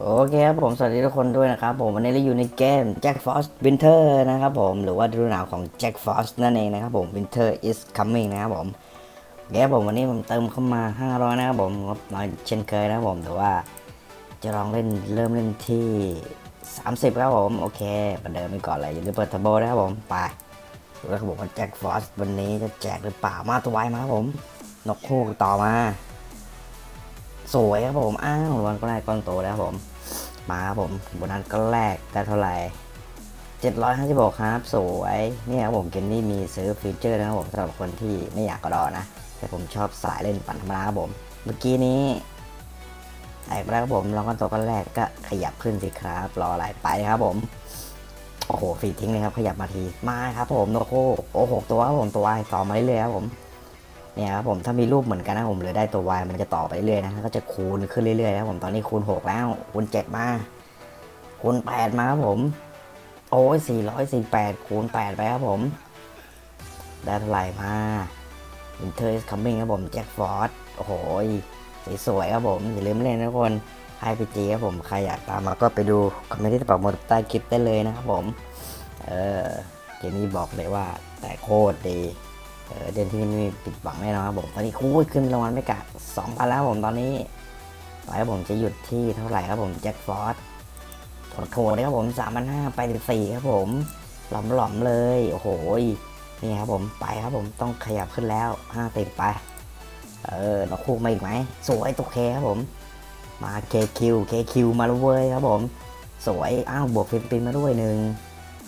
โอเคครับผมสวัสดีทุกคนด้วยนะครับผมวันนี้เราอยู่ในเกม Jack Frost Winter นะครับผมหรือว่าฤดูหนาวของ Jack Frost นั่นเองนะครับผม Winter is coming นะครับผมโอเคครับผมวันนี้ผมเติมเข้ามา 500 นะครับผมงบน้อยเช่นเคยนะครับผมแต่ว่าจะลองเล่นเริ่มเล่นที่ 30 ครับผมโอเคประเดิมไปก่อนเลยอย่าลืมเปิดทับโบนะครับผมไปดูแล้วครับผมว่า Jack Frost วันนี้จะแจกหรือเปล่ามาตัวไวมาครับผมนกคู่ต่อมา สวยครับผมอ้าววันก็แรกก้อนโตแล้วครับผม มาครับผมโบนนั้นก็แรกได้เท่าไหร่756ครับ สวยเนี่ยครับผมเกมนี้มีซื้อฟีเจอร์นะครับผมสำหรับคนที่ไม่อยากกระดอนะ แต่ผมชอบสายเล่นปั่นธรรมดาครับผม เมื่อกี้นี้แตกไปแล้ครับผมลองก้อนโตก้อนแรกก็ขยับขึ้นสิครับ รออะไรไปครับผม โอ้โหฟีดทิ้งเลยครับ ขยับมาทีมาครับผมโนโคโอ้โหตัวครับผมตัววายต่อมาเรื่อยๆครับผม เนี่ยครับผมถ้ามีรูปเหมือนกันนะผมหรือได้ตัว y มันจะต่อไปเรื่อยนะก็จะคูณขึ้นเรื่อยๆนะผมตอนนี้คูณ 6 แล้ว คูณ 7 มา คูณ 8 มาครับผม โอ้ย448 คูณ 8 ไปครับผม ได้เท่าไหร่มา Winter is coming ครับผมแจ็คฟอร์ดโอ้โหสวยๆครับผม อย่าลืมเล่นนะทุกคนไฮพีจีครับผม ใครอยากตามมาก็ไปดู คอมเมนต์ที่ปักหมดใต้คลิปได้เลยนะครับผม เออเกมนี้บอกเลยว่าแต่โคตรดี เดือนที่นี่ไม่มีปิดหวังแน่นอนครับผมตอนนี้คูดขึ้นรางวัลไม่กะสองพันแล้วครับผมตอนนี้ไปครับผมจะหยุดที่เท่าไหร่ครับผมแจ็คฟอร์ดโถดๆเลยครับผมสามพันห้าไปสิบสี่ครับผม หลอมหลอมๆเลย โอ้โหนี่ครับผมไปครับผมต้องขยับขึ้นแล้วห้าติดไป เออเราคู่มาอีกไหมสวยตัวเคครับผม มาเคคิวเคคิวมาแล้วเว้ยครับผม สวยอ้าวบวกฟิลิปปินมาด้วยหนึ่ง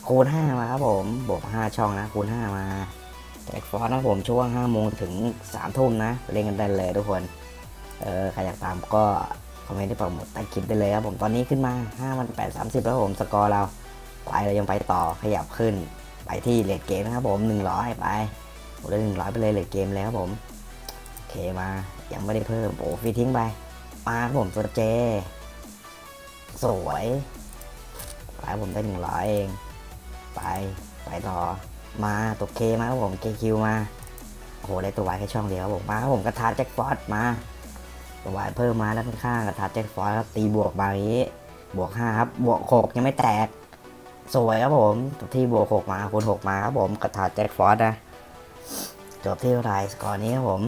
คูณห้ามาครับผมบวกห้าช่องนะคูณห้ามา แจกฟอสนะผมช่วง5โมงถึง3ทุ่มนะเล่นกันได้เลยทุกคน เออใครอยากตามก็คอมเมนต์ที่ปักหมดใต้คลิปได้เลยครับผมตอนนี้ขึ้นมา5มัน8 30 แล้วผมสกอร์เราไปเรายังไปต่อขยับขึ้นไปที่เลดเกมนะครับผม 100 ไปผมได้100ไปเลยเลดเกมแล้วครับผมโอเคมายังไม่ได้เพิ่มโอ้ฟีทิ้งไปมาครับผมตัวเจ สวยไปผมได้100เอง ไปไปต่อ มาตัวเคมาครับผมเคคิวมาโอ้โหได้ตัววายแค่ช่องเดียวครับผมมาครับผมกระทาแจ็คฟอสมาตัววายเพิ่มมาด้านข้างกระทาแจ็คฟอสครับตีบวกมาอย่างนี้บวกห้าครับบวกหกยังไม่แตกสวยครับผมที่บวกหกมาคูณหกมาครับผมกระทาแจ็คฟอสนะจบที่เท่าไรสกอร์นี้ครับผม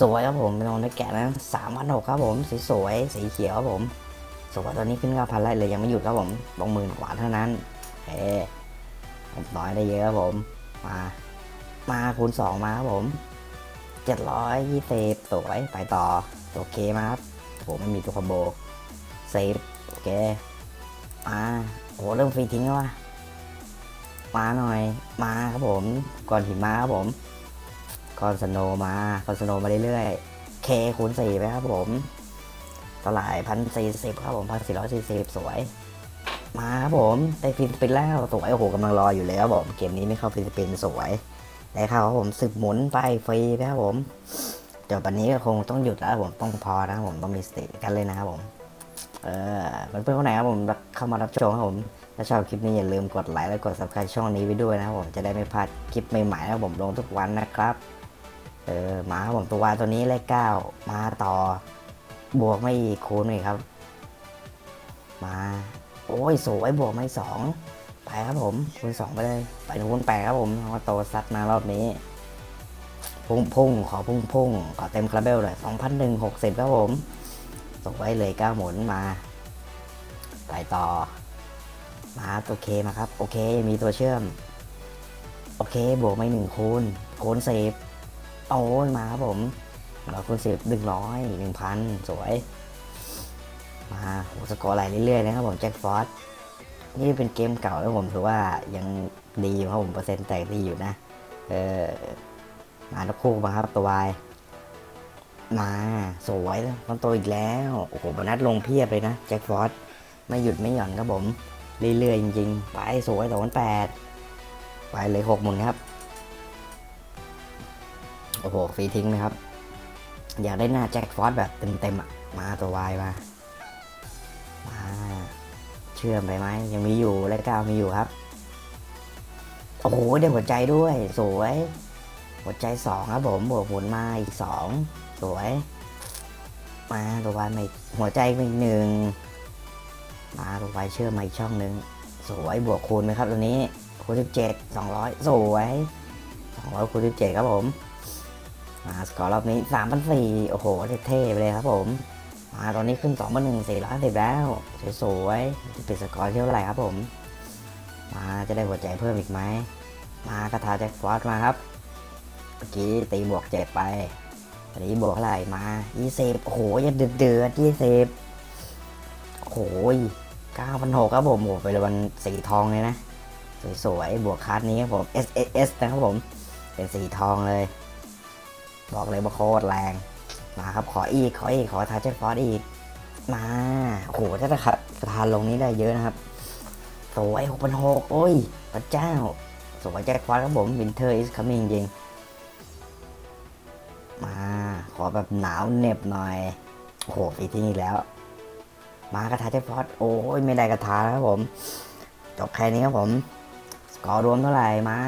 สวยครับผมเป็นองได้แกะนะสามพันหกครับผมสีสวยสีเขียวครับผมสวยตอนนี้ขึ้นเก้าพันไล่เลยยังไม่หยุดครับผมลงหมื่นกว่าเท่านั้นเฮ้ ผมน้อยได้เยอะครับผม มา มาคูณสองมาครับผมเจ็ดร้อยยี่สิบสวย ไปต่อตัวเคมาครับผมไม่มีตัวคอมโบเซฟโอเค มาโอ้เริ่มฟรีทิ้งแล้วว่ะมาหน่อย มาครับผม ก่อนหิมะครับผมก่อนสโนมาก่อนสโนมาเรื่อยๆเคคูณสี่ไปครับผมเท่าไหร่พันสี่สิบครับผมพันสี่ร้อยสี่สิบสวย มาครับผมได้ฟิลิปปินส์แล้วสวยโอ้โหกำลังรออยู่เลยครับผมเกมนี้ไม่เข้าฟิลิปปินส์สวยได้เข้าครับผมสึกหมุนไปฟรีนะครับผมเดี๋ยววันนี้ก็คงต้องหยุดแล้วผมต้องพอนะครับผมต้องมีสติกันเลยนะครับผม เออเพื่อนๆคนไหนครับผมเข้ามารับชมครับผมถ้าชอบคลิปนี้อย่าลืมกดไลค์และกด subscribe ช่องนี้ไว้ด้วยนะครับผมจะได้ไม่พลาดคลิปใหม่ๆนะผมลงทุกวันนะครับเออมาครับผมตัววาตัวนี้เลขเก้ามาต่อบวกไม่คูณอีกครับ มา โอ้ยสวยบวกไม่สองไปครับผมคูณสองไปเลย ไปถึงคูณแปดครับผมว่าโตซัดมารอบนี้พุ่งพุ่งขอพุ่งพุ่งขอเต็มคาราเบลเลยสองพันหนึ่งหกสิบครับผมส่งไว้เลยเก้าหมุนมา ไปต่อ มาตัวเคมาครับ โอเคมีตัวเชื่อม โอเคบวกไม่หนึ่งคูณคูณสิบโอ้ยมาครับผมเราคูณสิบหนึ่งร้อยหนึ่งพันสวย มาโหสกอร์ไหลเรื่อยๆนะครับผมแจ็คฟอสนี่เป็นเกมเก่าแล้วผมถือว่ายังดีอยู่ครับผมเปอร์เซ็นต์แตกดีอยู่นะ เออมาทุกคู่มาครับตัววายมาสวยต้นโตอีกแล้ว โอ้โหบนัดลงเพียบเลยนะแจ็คฟอสไม่หยุดไม่หย่อนครับผม เรื่อยๆจริงๆ ไปสวยสองพันแปดไปเลยหกหมุนครับ โอ้โหฟรีทิ้งนะครับ อยากได้หน้าแจ็คฟอสแบบเต็มๆอะ มาตัววายมา เชื่อมไปไหมยังมีอยู่เลขเก้ามีอยู่ครับ โอ้โหได้หัวใจด้วย สวย หัวใจสองครับผมบวกหมุนมาอีกสองสวย มาตัววันมาอีกหัวใจอีกหนึ่งมาลงไปเชื่อมาอีกช่องหนึ่งสวยบวกคูณไหมครับตัวนี้คูณสิบเจ็ดสองร้อยสวยสองร้อยคูณสิบเจ็ดครับผมมาสกอร์รอบนี้สามพันสี่โอ้โหเท่ๆไปเลยครับผม มาตอนนี้ขึ้นสองพันหนึ่งสี่ร้อยสิบแล้ว สวยๆจะปิดสกอร์เท่าไหร่ครับผม มาจะได้หัวใจเพิ่มอีกไหม มากระทาแจ็คฟอสมาครับ เมื่อกี้ตีบวกเจ็ดไปอันนี้บวกเท่าไหร่มายี่สิบโอ้โหยังเดือดเดือดยี่สิบโอ้โหเก้าพันหกครับผมโอ้ไปเลยวันสีทองเลยนะ สวยๆ บวกคัสนี้ครับผม S S S นะครับผม เป็นสีทองเลย บอกเลยว่าโคตรแรง มาครับขออีกขออีกขอทาเจ็คฟอสอีก มาโอ้โหถ้าจะขัดทานลงนี้ได้เยอะนะครับสวยหกพันหกโอ้ยพระเจ้า สวยแจ็คฟอสครับผม Winter is coming จริง มาขอแบบหนาวเหน็บหน่อยโอ้โหปีที่นี่แล้ว มากระทาแจ็คฟอสโอ้ยไม่ได้กระทาแล้วครับผม จบแค่นี้ครับผม สกอร์รวมเท่าไหร่มา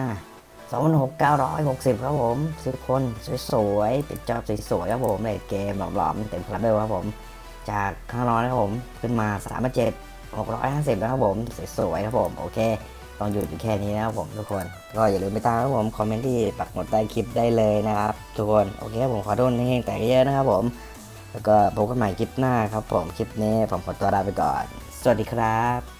2 6 9 6 0 ครับผมสิบคนสวยๆปิดจอบสวยๆครับผมในเกมหลอมๆเต็มพลังเลยครับผม จากข้างนอยนะครับผมขึ้นมา3 7 650แล้วครับผมสวยๆครับผมโอเคต้องหยุดอยู่แค่นี้นะครับผมทุกคน ก็อย่าลืมไปตามครับผมคอมเมนต์ที่ปักหมดใต้คลิปได้เลยนะครับ ทุกคนโอเคครับผมขอโทษที่แแต่เยอะนะครับผม แล้วก็พบกันใหม่คลิปหน้าครับผมคลิปนี้ผมขอตัวลาไปก่อน สวัสดีครับ